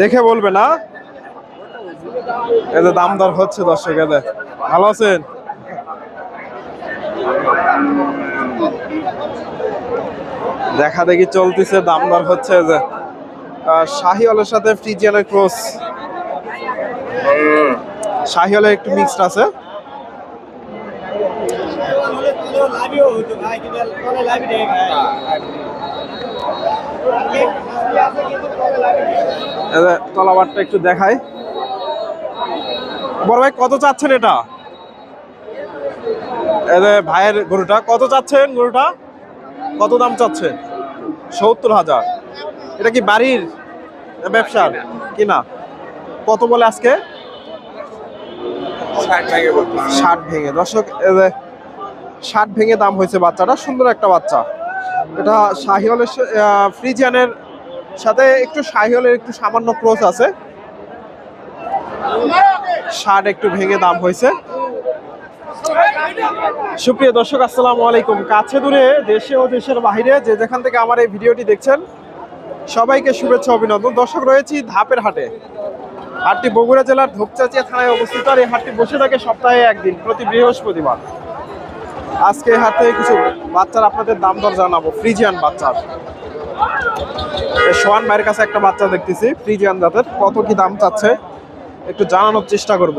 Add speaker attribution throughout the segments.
Speaker 1: দেখে বলবে না? এদের দাম দর হচ্ছে দর্শক এদের ভালো আছেন? দেখা দেখি চলতেছে দাম দর হচ্ছে যে। শাহি হলের সাথে ফ্রিজিয়ানের ক্রস। শাহি হলে একটু মিক্সড আছে এদের তলাবারটা একটু দেখাই। বড় ভাই কত চাচ্ছেন এটা? ভাইয়ের গরুটা কত চাচ্ছেন গরুটা? কত দাম চাচ্ছেন? সত্তর হাজার। এটা কি বাড়ির ব্যবসার কি না কত বলে আজকে? ষাট ভেঙে দর্শক ষাট ভেঙে দাম হয়েছে বাচ্চাটা। সুন্দর একটা বাচ্চা। এটা শাহিওয়ালের ফ্রিজিয়ানের সাথে একটু শাহিওয়ালের একটু সামান্য ক্রোচ আছে। ষাট একটু ভেঙে দাম হয়েছে। সুপ্রিয় দর্শক, আসসালামু আলাইকুম। কাছে দূরে দেশে ও দেশের বাইরে যে যেখান থেকে আমার এই ভিডিওটি দেখছেন, সবাইকে শুভেচ্ছা, অভিনন্দন। দর্শক, রয়েছি ধাপের হাটে। হাটটি বগুড়া জেলার ধূপচাচিয়া থানায় অবস্থিত। আর এই হাটটি বসে থাকে সপ্তাহে একদিন, প্রতি বৃহস্পতিবার। আজকে হাতে কিছু বাচ্চার আপনাদের দাম দর জানাব। ফ্রিজিয়ান বাচ্চার। সোয়ান ভাইয়ের কাছে একটা বাচ্চা দেখতেছি ফ্রিজিয়ান জাতের। কত কি দাম চাচ্ছে? একটু জানানোর চেষ্টা করব।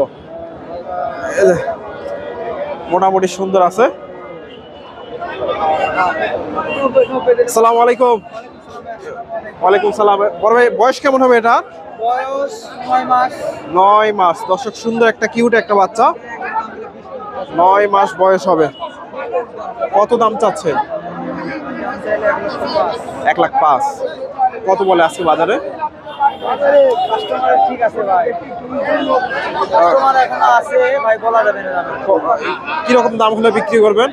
Speaker 1: মোটামুটি সুন্দর আছে। আসসালামু আলাইকুম। ওয়ালাইকুম সালাম বড় ভাই বয়স কেমন হবে এটা?
Speaker 2: বয়স নয় মাস।
Speaker 1: নয় মাস। দর্শক সুন্দর একটা কিউট একটা বাচ্চা। নয় মাস বয়স হবে। কত দাম চাচ্ছে এক লাখ পাঁচ। কত বলে আজকে বাজারে। কীরকম দাম হলে বিক্রি করবেন?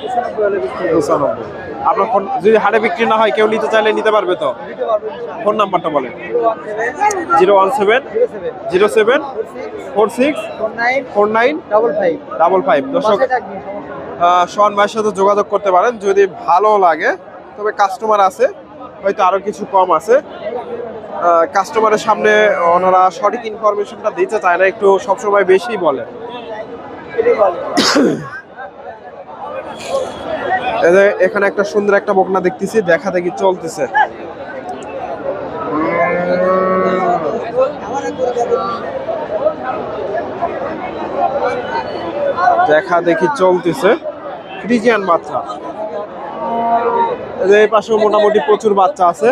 Speaker 2: পঁচানব্বই।
Speaker 1: আপনার ফোন যদি হাটে বিক্রি না হয় কেউ নিতে চাইলে নিতে পারবে তো। ফোন নাম্বারটা বলেন।
Speaker 2: Zero one seven
Speaker 1: zero seven
Speaker 2: four six four nine double five.
Speaker 1: Double five দর্শক সোহান ভাইয়ের সাথে যোগাযোগ করতে পারেন যদি ভালো লাগে। তবে কাস্টমার আছে হয়তো আরও কিছু কম আছে। কাস্টমারের সামনে ওনারা সঠিক ইনফরমেশনটা দিতে চায় না একটু সবসময় বেশি বলে। এখানে একটা সুন্দর একটা বকনা দেখতেছি, দেখা দেখি চলতেছে। দেখা দেখি চলতেছে। ফ্রিজিয়ান বাচ্চা। এই পাশেও মোটামুটি প্রচুর বাচ্চা আছে।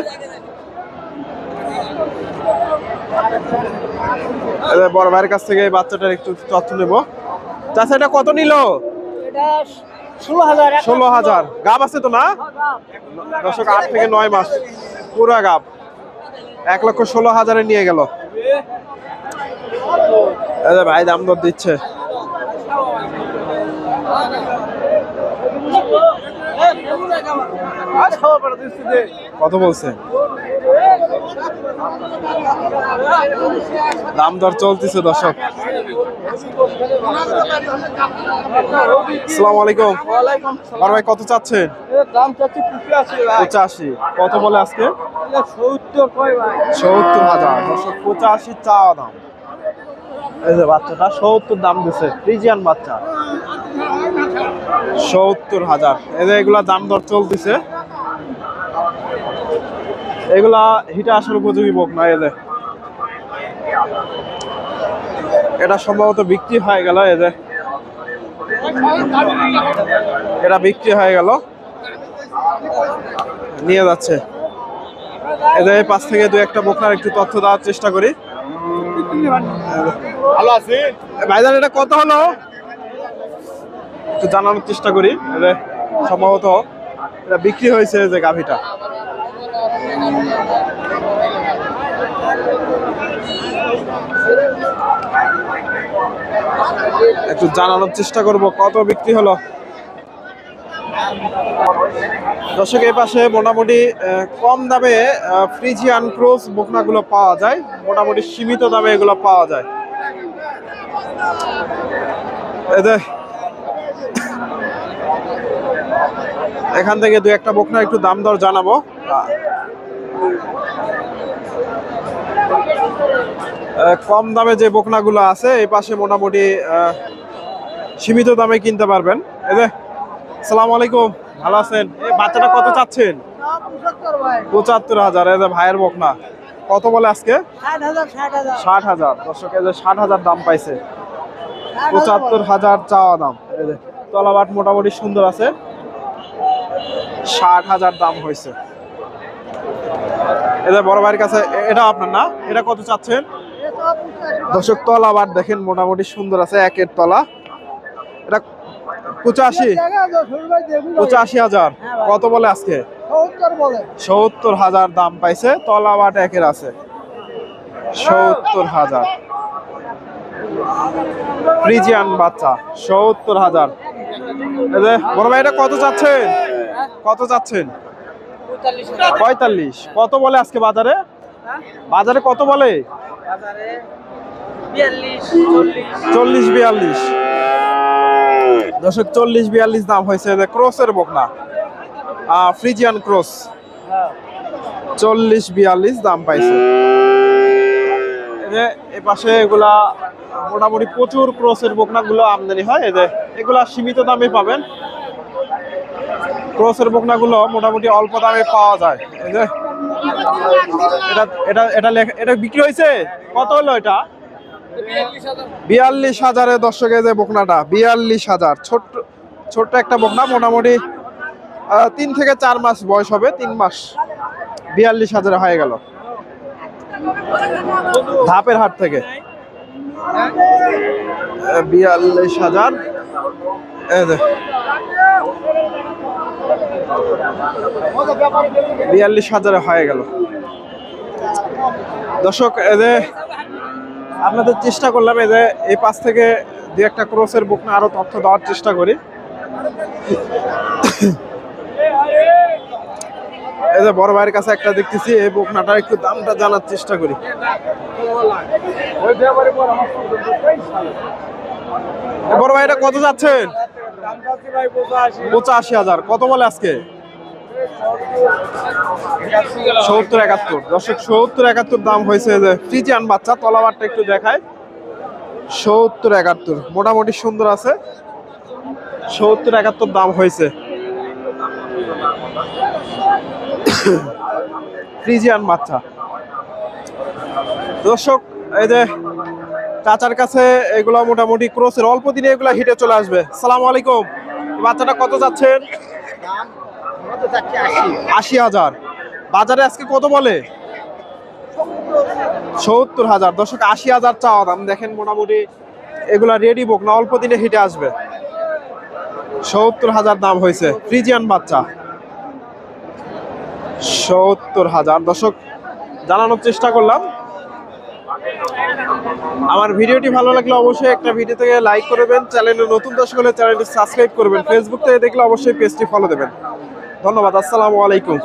Speaker 1: বড় ভাইয়ের কাছ থেকে বাচ্চাটার একটু তথ্য নেব। চাষা এটা কত নিল?
Speaker 2: ষোলো হাজার
Speaker 1: গাব আছে তো না দশক আট থেকে নয় মাস পুরা গাব এক লক্ষ ষোলো হাজারে নিয়ে গেল ভাই দাম দর দিচ্ছে কত বলছে দাম দর চলতেছে দর্শক। আসসালামু আলাইকুম। বড় ভাই কত চাচ্ছেন?
Speaker 2: দাম চাচ্ছি পঁচাশি।
Speaker 1: কত বলে আজকে?
Speaker 2: সত্তর
Speaker 1: হাজার। পঁচাশি চাওয়া দাম। এই যে বাচ্চাটা সত্তর দাম দিছে ফ্রিজিয়ান বাচ্চা। সত্তর হাজার। এই যে এগুলা দাম দর চলতেছে। এগুলা হিটা আসার উপযোগী বোক না এদের এটা সম্ভবত বিক্রি হয়ে গেল যে। এটা বিক্রি হয়ে গেল। নিয়ে যাচ্ছে। এদের পাশ থেকে দু একটা বোকনার একটু তথ্য দেওয়ার চেষ্টা করি। ভালো আছি। ভাইজান এটা কত হলো? একটু জানানোর চেষ্টা করি। এদের সম্ভবত এটা বিক্রি হয়েছে যে গাভিটা। একটু জানানোর চেষ্টা করব, কত বিক্রি হলো? দর্শক, এই পাশে মোটামুটি কম দামে ফ্রিজিয়ান ক্রোস বকনাগুলো পাওয়া যায়, মোটামুটি সীমিত দামে এগুলো পাওয়া যায়। এখান থেকে দু একটা বোকনা একটু দাম দর জানাব। কম দামে যে বকনাগুলো আছে, এই পাশে মোটামুটি সীমিত দামে কিনতে পারবেন। এই যে সালাম আলাইকুম, ভালো আছেন? এই বাচ্চাটা কত চাচ্ছেন? পঁচাত্তর হাজার, এই যে ভাইয়ের বকনা। কত বলে আজকে?
Speaker 2: ষাট হাজার ষাট
Speaker 1: ষাট হাজার। দর্শক, এই যে ষাট হাজার দাম পাইছে। পঁচাত্তর হাজার চাওয়া দাম। এই যে, তলাবাট মোটামুটি সুন্দর আছে। ষাট হাজার দাম হয়েছে। এটা বড় ভাইয়ের কাছে এটা আপনার না? এটা কত চাচ্ছেন? দর্শক তলাবাট দেখেন, মোটামুটি সুন্দর আছে, একের তলা। এটা পঁচাশি পঁচাশি হাজার। কত বলে আজকে? সত্তর হাজার দাম পাইছে তলাবাট একের আছে। সত্তর হাজার। ফ্রিজিয়ান বাচ্চা, সত্তর হাজার। বড় ভাই, এটা কত চাচ্ছেন? কত চাচ্ছেন? পঁয়তাল্লিশ কত বলে আজকে বাজারে? বাজারে কত বলে?
Speaker 2: চল্লিশ।
Speaker 1: বিয়াল্লিশ। দশক চল্লিশ বিয়াল্লিশ দাম হয়েছে ক্রসের বকনা। Friesian cross. চল্লিশ বিয়াল্লিশ দাম পাইছে। এ পাশে এগুলা মোটামুটি প্রচুর ক্রসের বকনাগুলো আমদানি হয়। যে এগুলা সীমিত দামে পাবেন। ক্রসের বকনাগুলো মোটামুটি অল্প দামে পাওয়া যায়। এই যে, এটা এটা এটা এটা বিক্রি হয়েছে? কত হলো এটা? বিয়াল্লিশ হাজারে দর্শকে যে বকনাটা, বিয়াল্লিশ হাজার। ছোট্ট ছোট্ট একটা বকনা, মোটামুটি তিন থেকে চার মাস বয়স হবে, তিন মাস। বিয়াল্লিশ হাজারে হয়ে গেল। ধাপের হাট থেকে। বিয়াল্লিশ হাজার। বিয়াল্লিশ হাজারে হয়ে গেল। দর্শক যে আপনাদের চেষ্টা করলাম, এই যে এই পাশ থেকে দু একটা ক্রসের বুক না আরও তথ্য দেওয়ার চেষ্টা করি। এই যে বড় ভাইয়ের কাছে একটা দেখতেছি, এই বকনাটার একটু দামটা জানার চেষ্টা করি। বড় ভাই এটা কত যাচ্ছেন? পঁচাশি হাজার। কত বলে আজকে? সত্তর একাত্তর। দর্শক, সত্তর একাত্তর দাম হয়েছে যে ফ্রিজিয়ান বাচ্চা, তলাবারটা একটু দেখায় সত্তর একাত্তর, মোটামুটি সুন্দর আছে। সত্তর একাত্তর দাম হয়েছে। ফ্রিজিয়ান বাচ্চা। দর্শক, এই যে চাচার কাছে এগুলো মোটামুটি ক্রসের অল্প দিনে এগুলো হিটে চলে আসবে। সালাম আলাইকুম। বাচ্চাটা কত যাচ্ছেন? আশি হাজার। বাজারে আজকে কত বলে? সত্তর হাজার। দর্শক, আশি হাজার চাওয়া দাম। দেখেন মোটামুটি এগুলা রেডি বুক না, অল্প দিনে হিটে আসবে। সত্তর হাজার দাম হয়েছে। ফ্রিজিয়ান বাচ্চা। সত্তর হাজার। দর্শক, জানানোর চেষ্টা করলাম। আমার ভিডিওটি ভালো লাগলে অবশ্যই একটা ভিডিও থেকে লাইক করবেন চ্যানেলে নতুন দর্শক হলে চ্যানেলটি সাবস্ক্রাইব করবেন। ফেসবুক থেকে দেখলে অবশ্যই পেজটি ফলো দেবেন। ধন্যবাদ, আসসালামু আলাইকুম।